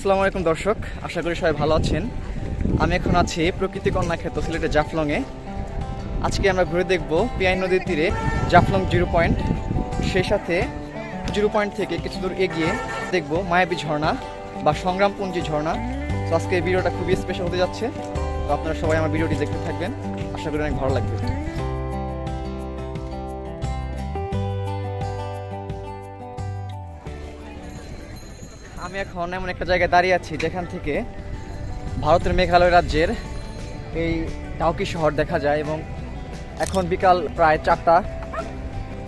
আসসালামু আলাইকুম দর্শক, আশা করি সবাই ভালো আছেন। আমি এখন আছি প্রকৃতি কন্যা ক্ষেত্র সিলেটের জাফলংয়ে। আজকে আমরা ঘুরে দেখব পিয়াই নদীর তীরে জাফলং জিরো পয়েন্ট। সেই সাথে জিরো পয়েন্ট থেকে কিছু দূর এগিয়ে দেখব মায়াবী ঝর্ণা বা সংগ্রামপুঞ্জি ঝর্ণা। তো আজকে এই ভিডিওটা খুবই স্পেশাল হতে যাচ্ছে। তো আপনারা সবাই আমার ভিডিওটি দেখতে থাকবেন। আশা করি অনেক ভালো লাগবে। আমি এখন এমন একটা জায়গায় দাঁড়িয়ে আছি যেখান থেকে ভারতের মেঘালয় রাজ্যের এই ডাউকি শহর দেখা যায় এবং এখন বিকাল প্রায় চারটা।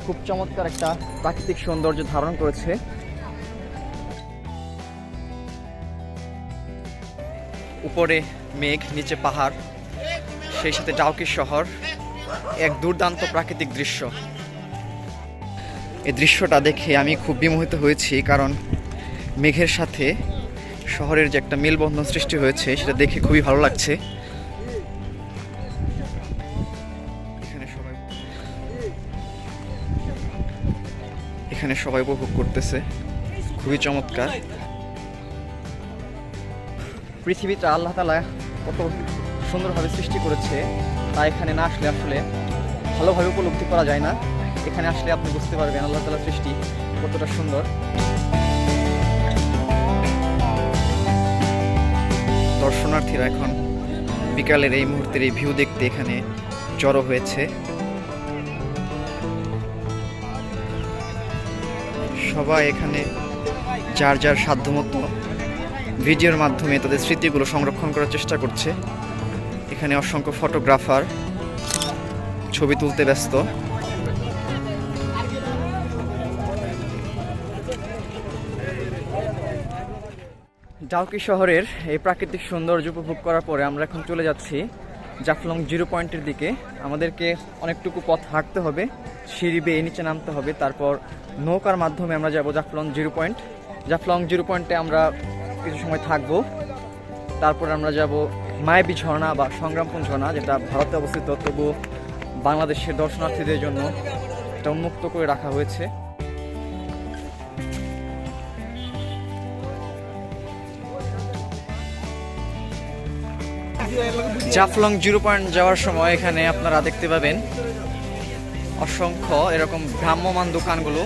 খুব চমৎকার একটা প্রাকৃতিক সৌন্দর্য ধারণ করেছে। উপরে মেঘ, নিচে পাহাড়, সেই সাথে ডাউকি শহর এক দুর্দান্ত প্রাকৃতিক দৃশ্য। এই দৃশ্যটা দেখে আমি খুব বিমোহিত হয়েছি কারণ মেঘের সাথে শহরের যে একটা মেলবন্ধন সৃষ্টি হয়েছে, সেটা দেখে খুবই ভালো লাগছে। এখানে সবাই উপভোগ করতেছে। খুবই চমৎকার। পৃথিবীটা আল্লাহ তালা কত সুন্দরভাবে সৃষ্টি করেছে, তা এখানে না আসলে আসলে ভালোভাবে উপলব্ধি করা যায় না। এখানে আসলে আপনি বুঝতে পারবেন আল্লাহ তালার সৃষ্টি কতটা সুন্দর। দর্শনার্থীরা এখন বিকালের এই মুহূর্তের এই ভিউ দেখতে এখানে জড়ো হয়েছে। সবাই এখানে যার যার সাধ্যমতো ভিডিওর মাধ্যমে তাদের স্মৃতিগুলো সংরক্ষণ করার চেষ্টা করছে। এখানে অসংখ্য ফটোগ্রাফার ছবি তুলতে ব্যস্ত। ডাউকি শহরের এই প্রাকৃতিক সৌন্দর্য উপভোগ করার পরে আমরা এখন চলে যাচ্ছি জাফলং জিরো পয়েন্টের দিকে। আমাদেরকে অনেকটুকু পথ হাঁটতে হবে, সিঁড়ি বেয়ে নিচে নামতে হবে, তারপর নৌকার মাধ্যমে আমরা যাব Jaflong zero point. Jaflong zero পয়েন্টে আমরা কিছু সময় থাকব। তারপর আমরা যাব মায়াবী ঝর্ণা বা সংগ্রামপুর ঝর্ণা, যেটা ভারতে অবস্থিত। তবু বাংলাদেশের দর্শনার্থীদের জন্য এটা উন্মুক্ত করে রাখা হয়েছে। জাফলং জিরো পয়েন্ট যাওয়ার সময় এখানে আপনারা দেখতে পাবেন অসংখ্য এরকম ভ্রাম্যমান দোকানগুলো,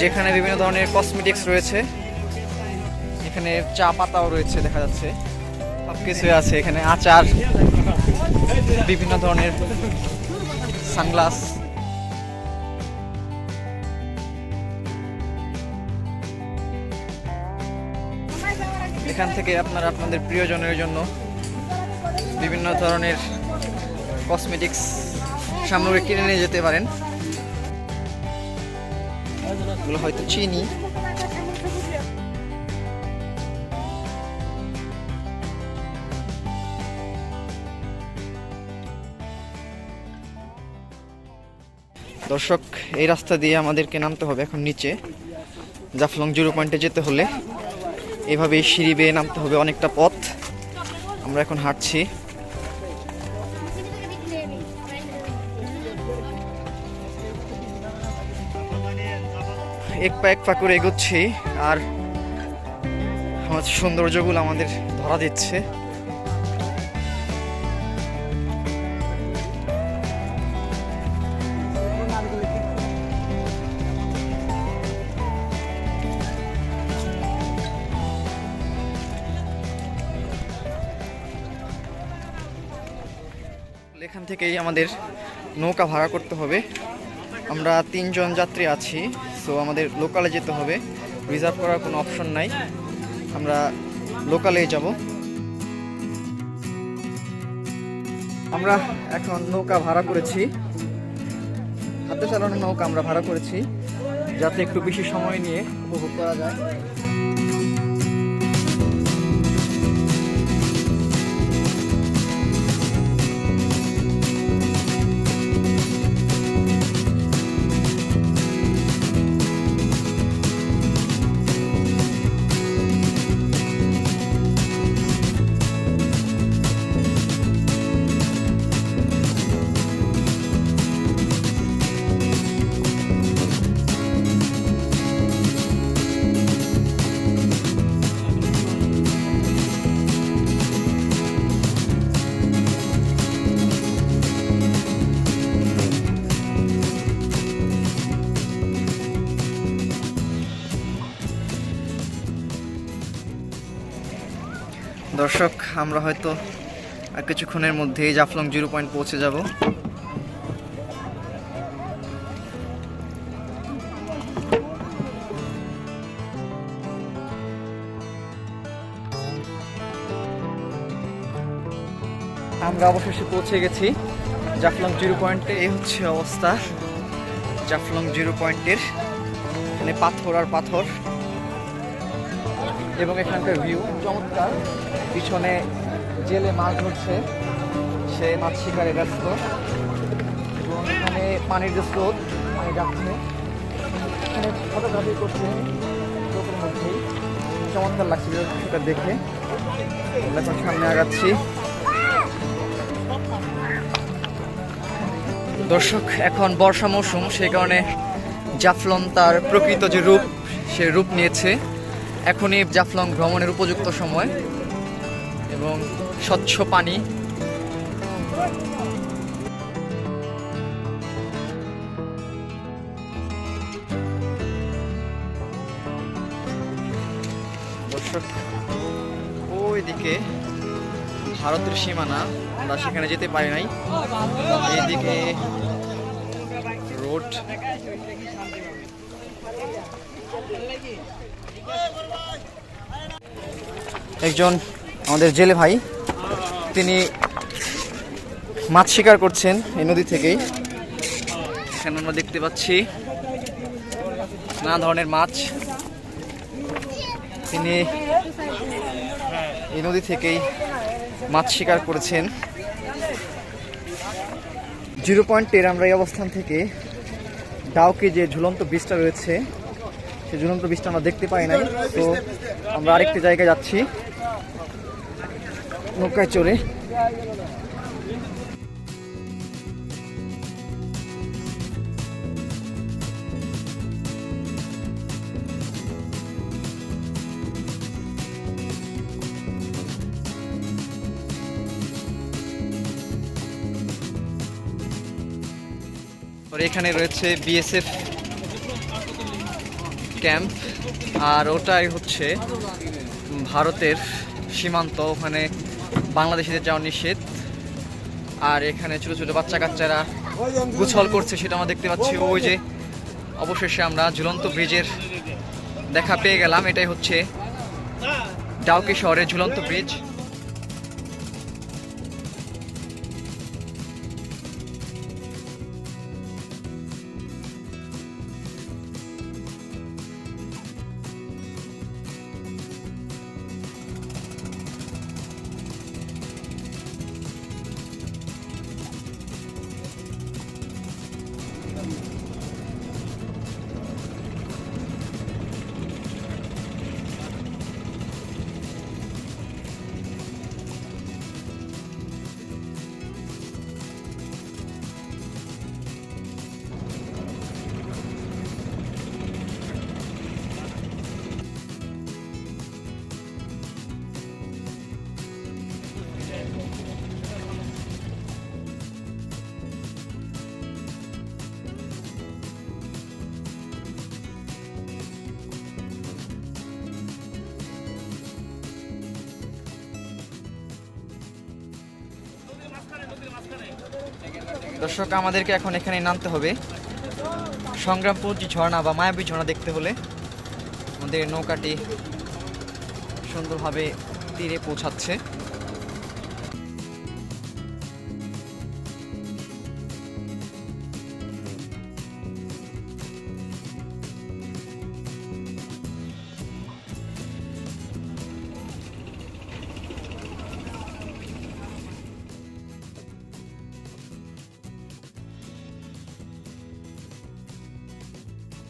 যেখানে বিভিন্ন ধরনের কসমেটিক্স রয়েছে। এখানে চা পাতাও রয়েছে দেখা যাচ্ছে। সব কিছুই আছে এখানে, আচার, বিভিন্ন ধরনের সানগ্লাস। এখান থেকে আপনারা আপনাদের প্রিয়জনের জন্য বিভিন্ন ধরনের কসমেটিক্স সামগ্রী কিনে নিয়ে যেতে পারেন। হয়তো চিনি। দর্শক, এই রাস্তা দিয়ে আমাদেরকে নামতে হবে এখন নিচে। জাফলং জিরো পয়েন্টে যেতে হলে এভাবে সিঁড়ি বেয়ে নামতে হবে অনেকটা পথ। আমরা এখন হাঁটছি। এক পা এক পা করে এগোচ্ছি, আর আমাদের সৌন্দর্যগুলো আমাদের ধরা দিচ্ছে। আমাদের নৌকা ভাড়া করতে হবে। আমরা তিনজন যাত্রী আছি সো আমাদের লোকালে যেতে হবে। রিজার্ভ করার কোনো অপশন নাই। আমরা লোকালে যাব। আমরা এখন নৌকা ভাড়া করেছি। হাতে চালানো নৌকা আমরা ভাড়া করেছি, যাতে একটু বেশি সময় নিয়ে উপভোগ করা যায়। দর্শক, আমরা হয়তো আর কিছুক্ষণের মধ্যেই জাফলং জিরো পয়েন্ট পৌঁছে যাব। আমরা অবশেষে পৌঁছে গেছি জাফলং জিরো পয়েন্টে। এই হচ্ছে অবস্থা, জাফলং জিরো পয়েন্টের, এখানে পাথর আর পাথর। এবং এখানকার ভিউ চমৎকার। পিছনে জেলে মাছ ধরছে, সে মাছ শিকারে ব্যস্ত। এবং এখানে পানির যে স্রোত, পানি যাচ্ছে। এখানে ফটোগ্রাফি করছে, স্রোতের মধ্যেই। চমৎকার লাগছে সেটা দেখে। এখন সামনে আগাচ্ছি। দর্শক, এখন বর্ষা মৌসুম, সেই কারণে জাফলন তার প্রকৃত যে রূপ, সে রূপ নিয়েছে। এখনই জাফলং ভ্রমণের উপযুক্ত সময় এবং স্বচ্ছ পানি। ওইদিকে ভারতের সীমানা, আমরা সেখানে যেতে পারি নাই। এইদিকে রোড। একজন আমাদের জেলে ভাই, তিনি মাছ শিকার করছেন এই নদী থেকেই। এখানে আমরা দেখতে পাচ্ছি নানা ধরনের মাছ। তিনি এই নদী থেকেই মাছ শিকার করেছেন। জিরো পয়েন্টের আমরা এই অবস্থান থেকে ডাউকে যে ঝুলন্ত বীজটা রয়েছে সেই ঝুলন্ত বীজটা আমরা দেখতে পাই নাই। তো আমরা আরেকটি জায়গায় যাচ্ছি। নৌকায় চড়ে। এখানে রয়েছে বিএসএফ ক্যাম্প, আর ওটাই হচ্ছে ভারতের সীমান্ত, ওখানে বাংলাদেশিদের যাওয়া নিষেধ। আর এখানে ছোটো ছোটো বাচ্চা কাচ্চারা গুছল করছে, সেটা আমরা দেখতে পাচ্ছি। ওই যে অবশেষে আমরা ঝুলন্ত ব্রিজের দেখা পেয়ে গেলাম। এটাই হচ্ছে ডাউকি শহরের ঝুলন্ত ব্রিজ। দর্শক, আমাদেরকে এখন এখানে নামতে হবে। সংগ্রামপুর যে ঝর্ণা বা মায়াবী ঝর্ণা দেখতে হলে আমাদের নৌকাটি সুন্দরভাবে তীরে পৌঁছাচ্ছে।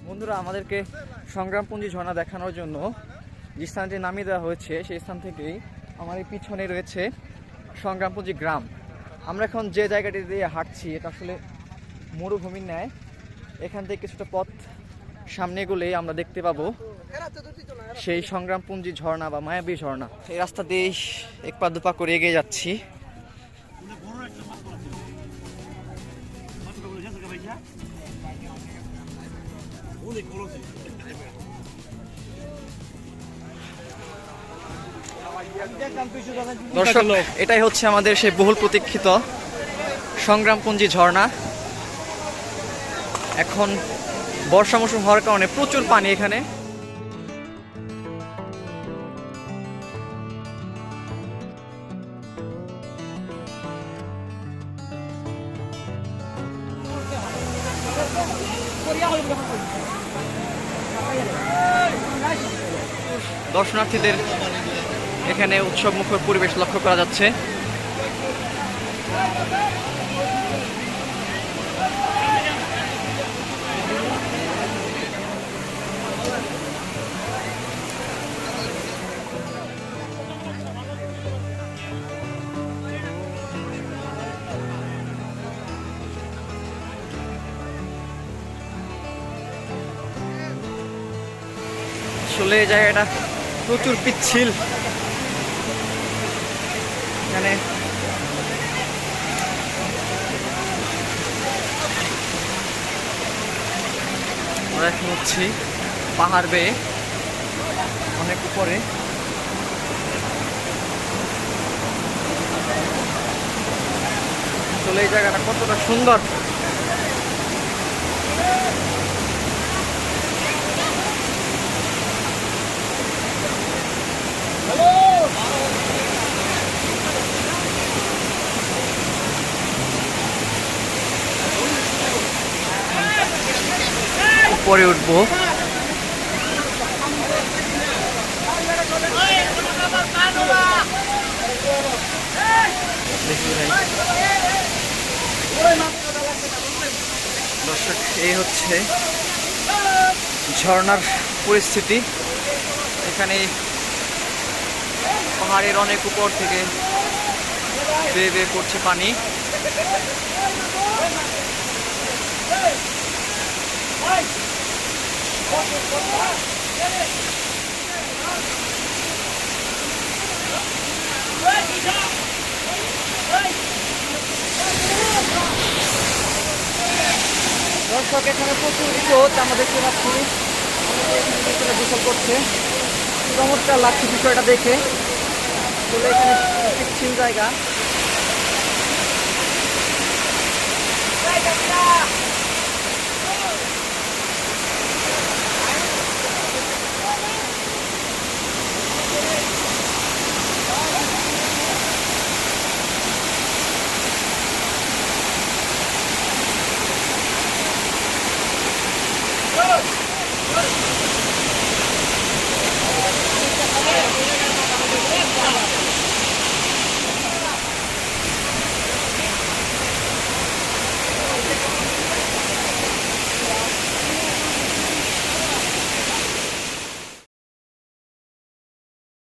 বন্ধুরা, আমাদেরকে সংগ্রামপুঞ্জি ঝর্ণা দেখানোর জন্য যে স্থানটি নামিয়ে দেওয়া হয়েছে, সেই স্থান থেকেই আমার এই পিছনে রয়েছে সংগ্রামপুঞ্জি গ্রাম। আমরা এখন যে জায়গাটি দিয়ে হাঁটছি, এটা আসলে মরুভূমির ন্যায়। এখান থেকে কিছুটা পথ সামনে গেলেই আমরা দেখতে পাবো। সেই সংগ্রামপুঞ্জি ঝর্ণা বা মায়াবী ঝর্ণা। এই রাস্তা দিয়ে এক পা দুপা করে এগিয়ে যাচ্ছি। দর্শক, এটাই হচ্ছে আমাদের সেই বহুল প্রতীক্ষিত সংগ্রামপুঞ্জি ঝর্ণা। এখন বর্ষা মৌসুম হওয়ার কারণে প্রচুর পানি এখানে। দর্শনার্থীদের এখানে উৎসব মুখর পরিবেশ লক্ষ্য করা যাচ্ছে। আসলে জায়গাটা প্রচুর পিচ্ছিল। এখানে আমরা এখন হচ্ছি পাহাড় বেয়ে, অনেক উপরে। আসলে এই জায়গাটা কতটা সুন্দর। উপরে উঠবো। দর্শক, এই হচ্ছে ঝর্ণার পরিস্থিতি। এখানে পাহাড়ের অনেক উপর থেকে বেয়ে বেয়ে পড়ছে পানি। দর্শক, এখানে প্রচুর স্রোত এখানে ভিতরে গোসল করছে। চমৎকার লাগছে বিষয়টা দেখে। আসলে এখানে পিচ্ছিল জায়গা।